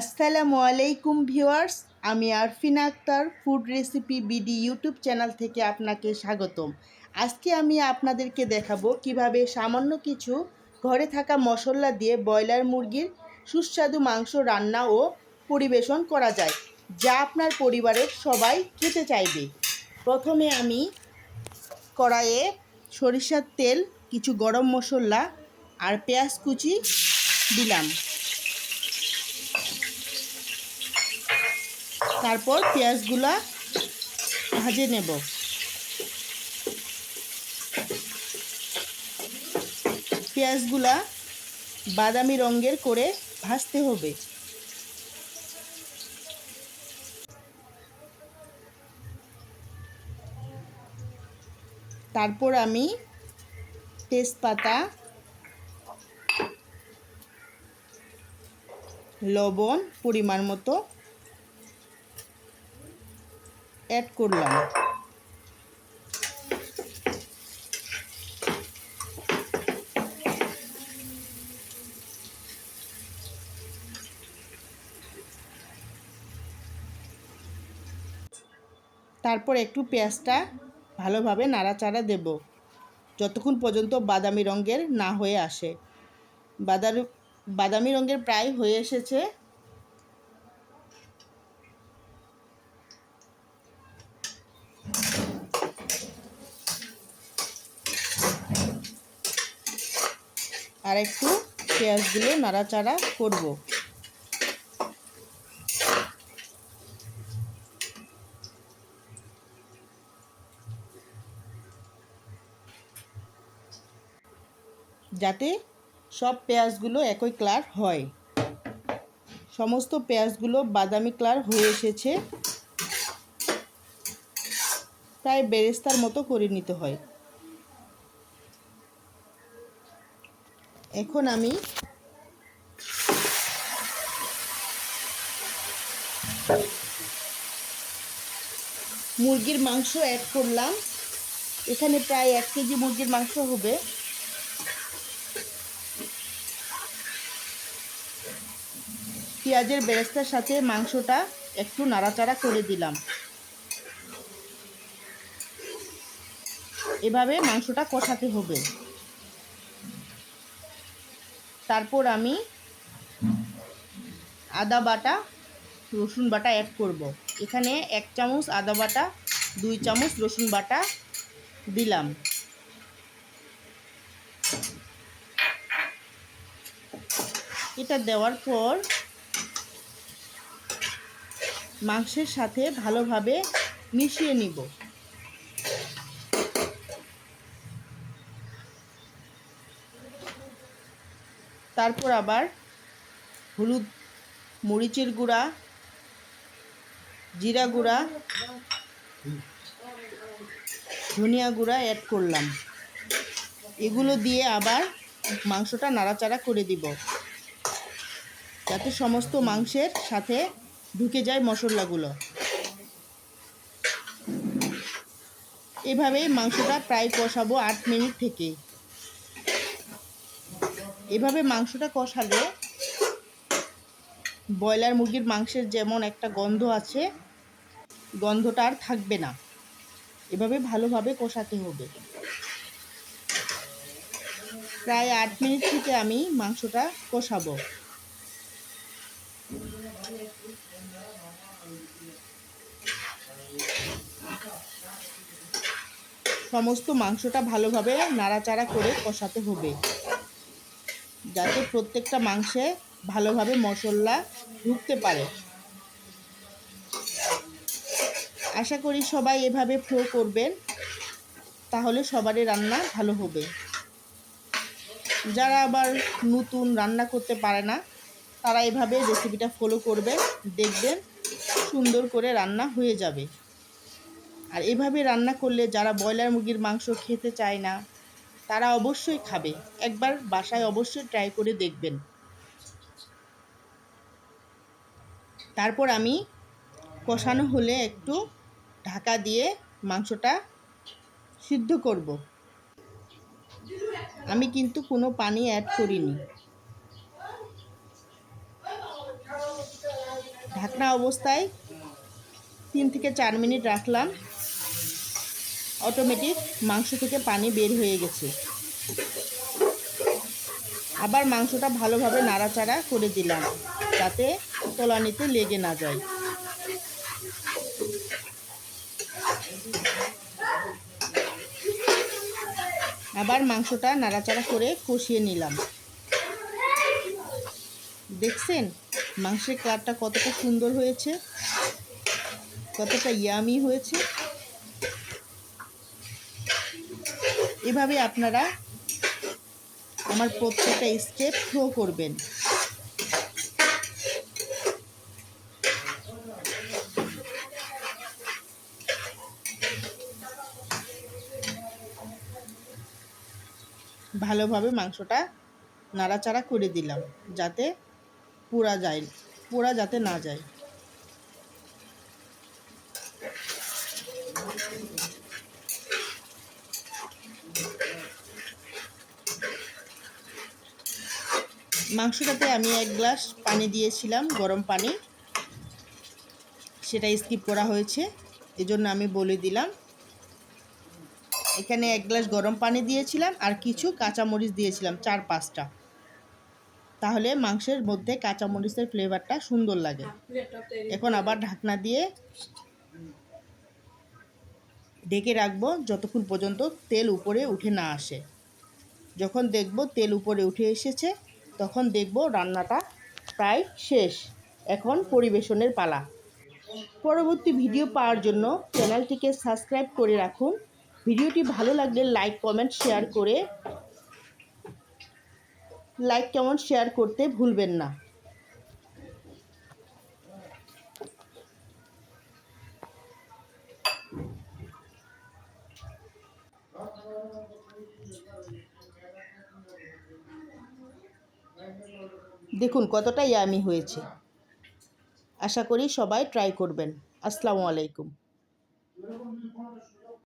আসসালামু আলাইকুম ভিউয়ার্স, আমি Arfina Akter, food recipe BD YouTube channel থেকে আপনাকে স্বাগতম। আজকে আমি আপনাদেরকে দেখাবো কীভাবে সামান্য কিছু ঘরে থাকা মশলা দিয়ে ব্রয়লার মুরগির সুস্বাদু মাংস রান্না ও পরিবেশন করা যায়, যা আপনার পরিবারের সবাই খেতে চাইবে। প্রথমে আমি কড়াইয়ে সরিষার তেল, কিছু গরম মশলা আর পেঁয়াজ কুচি দিলাম। তারপর পেঁয়াজগুলা ভাজে নেব। পেঁয়াজগুলা বাদামি রঙের করে ভাজতে হবে। তারপর আমি তেজপাতা, লবণ পরিমাণ মতো অ্যাড করলাম। তারপর একটু পেঁয়াজটা ভালোভাবে নাড়াচাড়া দেব। যতক্ষণ পর্যন্ত বাদামি রঙের না হয়ে আসে। বাদার বাদামি রঙের প্রায় হয়ে এসেছে। আর একটু পেঁয়াজগুলো নাড়াচাড়া করব। যাতে সব পেঁয়াজগুলো একই কালার হয়। সমস্ত পেঁয়াজগুলো বাদামি কালার হয়ে এসেছে। প্রায় বেরেস্তার মতো করে নিতে হয়। এখন আমি মুরগির মাংস অ্যাড করলাম। এখানে প্রায় এক কেজি মুরগির মাংস হবে। পেঁয়াজের বেরেস্তার সাথে মাংসটা একটু নাড়াচাড়া করে দিলাম। এভাবে মাংসটা কষাতে হবে। তারপর আমি আদা বাটা, রসুন বাটা অ্যাড করব। এখানে এক চামচ আদা বাটা, দুই চামচ রসুন বাটা দিলাম এটা দেওয়ার পর মাংসের সাথে ভালোভাবে মিশিয়ে নিব তারপর আবার হলুদ মরিচের গুঁড়া, জিরা গুঁড়া, ধনিয়া গুঁড়া অ্যাড করলাম। এগুলো দিয়ে আবার মাংসটা নাড়াচাড়া করে দিব। যাতে সমস্ত মাংসের সাথে ঢুকে যায় মশলাগুলো। এভাবেই মাংসটা প্রায় কষাবো আট মিনিট থেকে। এভাবে মাংসটা কষালে ব্রয়লার মুরগির মাংসের যেমন একটা গন্ধ আছে, গন্ধটা আর থাকবে না। এভাবে ভালোভাবে কষাতে হবে। প্রায় আট মিনিট থেকে আমি মাংসটা কষাবো। সমস্ত মাংসটা ভালোভাবে নাড়াচাড়া করে কষাতে হবে। যাতে প্রত্যেকটা মাংসে ভালোভাবে মশলা ঢুকতে পারে। আশা করি সবাই এভাবে ফ্লো করবেন, তাহলে সবারই রান্না ভালো হবে। যারা আবার নতুন রান্না করতে পারে না, তারা এভাবে রেসিপিটা ফলো করবে দেখবেন সুন্দর করে রান্না হয়ে যাবে। আর এভাবে রান্না করলে যারা ব্রয়লার মুরগির মাংস খেতে চায় না তারা অবশ্যই খাবে। একবার বাসায় অবশ্যই ট্রাই করে দেখবেন। তারপর আমি কষানো হলে একটু ঢাকা দিয়ে মাংসটা সিদ্ধ করব। আমি কিন্তু কোনো পানি অ্যাড করিনি। ঢাকনা অবস্থায় তিন থেকে চার মিনিট রাখলাম। অটোমেটিক মাংস থেকে পানি বের হয়ে গেছে। আবার মাংসটা ভালোভাবে নাড়াচাড়া করে দিলাম, যাতে তলানিতে লেগে না যায়। আবার মাংসটা নাড়াচাড়া করে কষিয়ে নিলাম। দেখছেন? মাংসের কালারটা কতটা সুন্দর হয়েছে, কতটা ইয়ামি হয়েছে। এভাবে আপনারা আমার প্রত্যেকটা স্টেপ ফ্লো করবেন। ভালোভাবে মাংসটা নাড়াচাড়া করে দিলাম, যাতে পোড়া যায়, পোড়া যাতে না যায়। মাংসটাতে আমি এক গ্লাস পানি দিয়েছিলাম, গরম পানি। সেটা স্কিপ করা হয়েছে, এজন্য আমি বলে দিলাম। এখানে এক গ্লাস গরম পানি দিয়েছিলাম আর কিছু কাঁচামরিচ দিয়েছিলাম, চার পাঁচটা। তাহলে মাংসের মধ্যে কাঁচামরিচের ফ্লেভারটা সুন্দর লাগে। এখন আবার ঢাকনা দিয়ে ঢেকে রাখব যতক্ষণ পর্যন্ত তেল উপরে উঠে না আসে। যখন দেখব তেল উপরে উঠে এসেছে তখন দেখব রান্নাটা প্রায় শেষ। এখন পরিবেশনের পালা। পরবর্তী ভিডিও পাওয়ার জন্য চ্যানেলটিকে সাবস্ক্রাইব করে রাখুন। ভিডিওটি ভালো লাগলে লাইক, কমেন্ট, শেয়ার করে লাইক, কমেন্ট, শেয়ার করতে ভুলবেন না। দেখুন কতটা ইয়ামি হয়েছে। আশা করি সবাই ট্রাই করবেন। আসসালামু আলাইকুম।